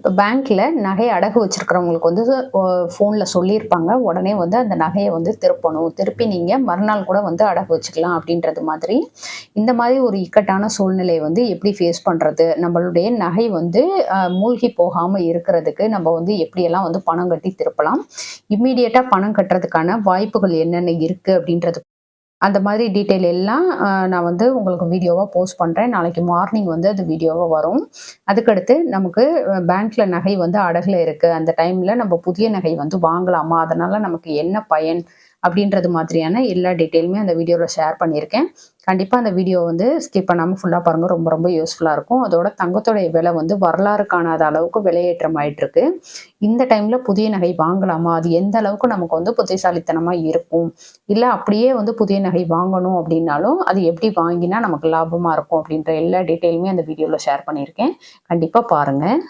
இப்போ பேங்க்கில் நகை அடகு வச்சுருக்கிறவங்களுக்கு வந்து ஃபோனில் சொல்லியிருப்பாங்க. உடனே வந்து அந்த நகையை வந்து திருப்பணும். திருப்பி நீங்கள் மறுநாள் கூட வந்து அடகு வச்சுக்கலாம் அப்படின்றது மாதிரி. இந்த மாதிரி ஒரு இக்கட்டான சூழ்நிலையை வந்து எப்படி ஃபேஸ் பண்ணுறது நம்மளுடைய நகை வந்து மூழ்கி போகாமல் இருக்கிறதுக்கு நம்ம வந்து எப்படியெல்லாம் வந்து பணம் கட்டி திருப்பலாம்? இம்மீடியட்டாக பணம் கட்டுறதுக்கான வாய்ப்புகள் என்னென்ன இருக்குது அப்படின்றது அந்த மாதிரி டீட்டெயில் எல்லாம் அஹ், நான் வந்து உங்களுக்கு வீடியோவாக போஸ்ட் பண்ணுறேன் நாளைக்கு மார்னிங் வந்து அது வீடியோவாக வரும். அதுக்கடுத்து நமக்கு பேங்க்ல நகை வந்து அடகுல இருக்கு. அந்த டைம்ல நம்ம புதிய நகை வந்து வாங்கலாமா? அதனால நமக்கு என்ன பயன்? அப்படின்றது மாதிரியான எல்லா டீட்டெயிலுமே அந்த வீடியோவில் ஷேர் பண்ணியிருக்கேன். கண்டிப்பாக அந்த வீடியோ வந்து ஸ்கிப் பண்ணாமல் ஃபுல்லாக பாருங்கள் ரொம்ப ரொம்ப யூஸ்ஃபுல்லாக இருக்கும். அதோட தங்கத்தோடைய விலை வந்து வரலாறு காணாத அளவுக்கு விலையேற்றம் ஆகிட்டுருக்கு இந்த டைமில் புதிய நகை வாங்கலாமா? அது எந்த அளவுக்கு நமக்கு வந்து புத்திசாலித்தனமாக இருக்கும்? இல்லை அப்படியே வந்து புதிய நகை வாங்கணும் அப்படின்னாலும் அது எப்படி வாங்கினா நமக்கு லாபமாக இருக்கும் அப்படின்ற எல்லா டீட்டெயிலுமே அந்த வீடியோவில் ஷேர் பண்ணியிருக்கேன். கண்டிப்பாக பாருங்கள்